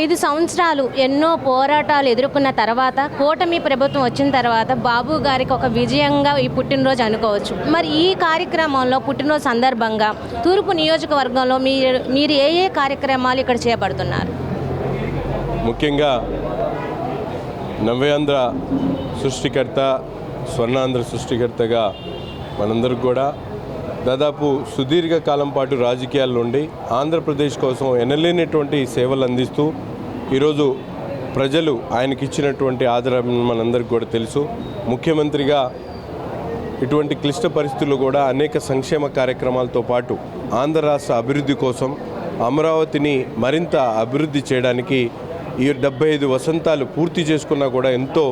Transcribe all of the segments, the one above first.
ఐదు సంవత్సరాలు ఎన్నో పోరాటాలు ఎదుర్కొన్న తర్వాత కూటమి ప్రభుత్వం వచ్చిన తర్వాత బాబు గారికి ఒక విజయంగా ఈ పుట్టినరోజు అనుకోవచ్చు. మరి ఈ కార్యక్రమంలో పుట్టినరోజు సందర్భంగా తూర్పు నియోజకవర్గంలో మీరు మీరు ఏ ఏ కార్యక్రమాలు ఇక్కడ చేపడుతున్నారు? ముఖ్యంగా నవ్యాంధ్ర సృష్టికర్త స్వర్ణాంధ్ర సృష్టికర్తగా మనందరికి కూడా దాదాపు సుదీర్ఘ కాలం పాటు రాజకీయాల్లో ఉండి ఆంధ్రప్రదేశ్ కోసం ఎనలేనటువంటి సేవలు అందిస్తూ ఈరోజు ప్రజలు ఆయనకి ఇచ్చినటువంటి ఆదరణ మనందరికీ కూడా తెలుసు. ముఖ్యమంత్రిగా ఇటువంటి క్లిష్ట పరిస్థితుల్లో కూడా అనేక సంక్షేమ కార్యక్రమాలతో పాటు ఆంధ్ర రాష్ట్ర అభివృద్ధి కోసం అమరావతిని మరింత అభివృద్ధి చేయడానికి ఈ డెబ్బై ఐదు వసంతాలు పూర్తి చేసుకున్నా కూడా ఎంతో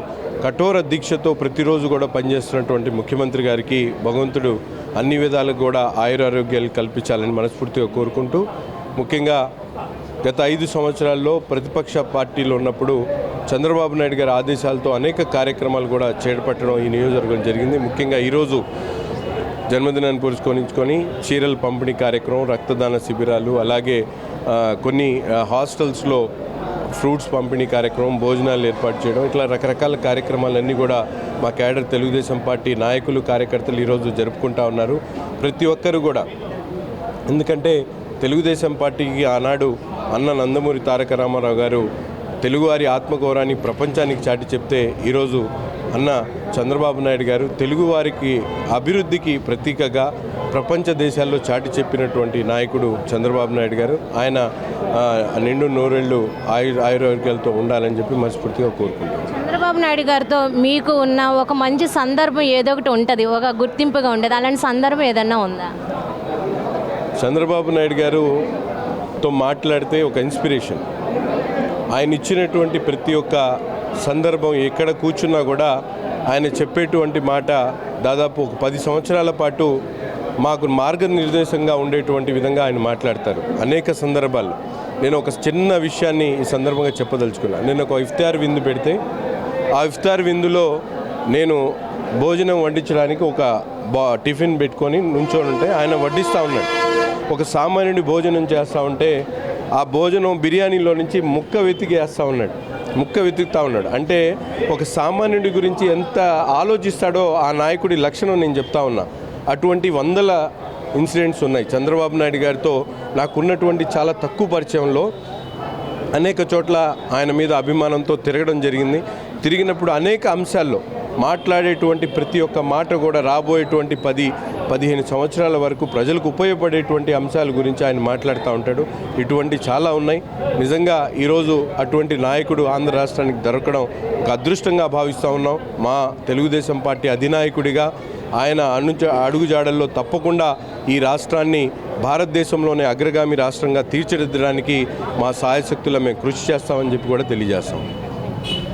కఠోర దీక్షతో ప్రతిరోజు కూడా పనిచేస్తున్నటువంటి ముఖ్యమంత్రి గారికి భగవంతుడు అన్ని విధాలకు కూడా ఆయురారోగ్యాలు కల్పించాలని మనస్ఫూర్తిగా కోరుకుంటూ ముఖ్యంగా గత ఐదు సంవత్సరాల్లో ప్రతిపక్ష పార్టీలో ఉన్నప్పుడు చంద్రబాబు నాయుడు గారి ఆదేశాలతో అనేక కార్యక్రమాలు కూడా చేపట్టడం ఈ నియోజకవర్గం జరిగింది. ముఖ్యంగా ఈరోజు జన్మదినాన్ని పురస్కరించుకొని చీరల పంపిణీ కార్యక్రమం రక్తదాన శిబిరాలు అలాగే కొన్ని హాస్టల్స్లో ఫ్రూట్స్ పంపిణీ కార్యక్రమం భోజనాలు ఏర్పాటు చేయడం ఇట్లా రకరకాల కార్యక్రమాలన్నీ కూడా మా క్యాడర్ తెలుగుదేశం పార్టీ నాయకులు కార్యకర్తలు ఈరోజు జరుపుకుంటా ఉన్నారు. ప్రతి ఒక్కరు కూడా. ఎందుకంటే తెలుగుదేశం పార్టీకి ఆనాడు అన్న నందమూరి తారక రామారావు గారు తెలుగువారి ఆత్మగౌరవాన్ని ప్రపంచానికి చాటి చెప్తే ఈరోజు అన్న చంద్రబాబు నాయుడు గారు తెలుగువారికి అభివృద్ధికి ప్రతీకగా ప్రపంచ దేశాల్లో చాటి చెప్పినటువంటి నాయకుడు చంద్రబాబు నాయుడు గారు. ఆయన నిండు నూరేళ్ళు ఆయు ఆయుర్వేదాలతో ఉండాలని చెప్పి మనస్ఫూర్తిగా కోరుకుంటున్నాను చంద్రబాబు నాయుడు గారితో మీకు ఉన్న ఒక మంచి సందర్భం ఏదో ఒకటి ఉంటుంది ఒక గుర్తింపుగా ఉండదు. అలాంటి సందర్భం ఏదన్నా ఉందా? చంద్రబాబు నాయుడు గారుతో మాట్లాడితే ఒక ఇన్స్పిరేషన్. ఆయన ఇచ్చినటువంటి ప్రతి ఒక్క సందర్భం ఎక్కడ కూర్చున్నా కూడా ఆయన చెప్పేటువంటి మాట దాదాపు ఒక పది సంవత్సరాల పాటు మాకు మార్గనిర్దేశంగా ఉండేటువంటి విధంగా ఆయన మాట్లాడతారు. అనేక సందర్భాల్లో. నేను ఒక చిన్న విషయాన్ని ఈ సందర్భంగా చెప్పదలుచుకున్నాను నేను ఒక ఇఫ్తార్ విందు పెడితే ఆ ఇఫ్తార్ విందులో నేను భోజనం వడ్డించడానికి ఒక బా టిఫిన్ పెట్టుకొని నుంచోనుంటే ఉంటే ఆయన వడ్డిస్తూ ఉన్నాడు. ఒక సామాన్యుడి భోజనం చేస్తూ ఉంటే ఆ భోజనం బిర్యానీలో నుంచి ముక్క వెతికేస్తూ ఉన్నాడు. ముక్క వెతుకుతూ ఉన్నాడు. అంటే ఒక సామాన్యుడి గురించి ఎంత ఆలోచిస్తాడో ఆ నాయకుడి లక్షణం నేను చెప్తా ఉన్నా. అటువంటి వందల ఇన్సిడెంట్స్ ఉన్నాయి. చంద్రబాబు నాయుడు గారితో నాకున్నటువంటి చాలా తక్కువ పరిచయంలో అనేక చోట్ల ఆయన మీద అభిమానంతో తిరగడం జరిగింది. తిరిగినప్పుడు అనేక అంశాల్లో మాట్లాడేటువంటి ప్రతి ఒక్క మాట కూడా రాబోయేటువంటి పది పదిహేను సంవత్సరాల వరకు ప్రజలకు ఉపయోగపడేటువంటి అంశాల గురించి ఆయన మాట్లాడుతూ ఉంటాడు. ఇటువంటి చాలా ఉన్నాయి. నిజంగా ఈరోజు అటువంటి నాయకుడు ఆంధ్ర రాష్ట్రానికి దొరకడం ఒక అదృష్టంగా భావిస్తూ ఉన్నాం. మా తెలుగుదేశం పార్టీ అధినాయకుడిగా ఆయన అను అడుగుజాడల్లో తప్పకుండా ఈ రాష్ట్రాన్ని భారతదేశంలోనే అగ్రగామి రాష్ట్రంగా తీర్చిదిద్దడానికి మా సాయశక్తుల మేము కృషి చేస్తామని చెప్పి కూడా తెలియజేస్తాం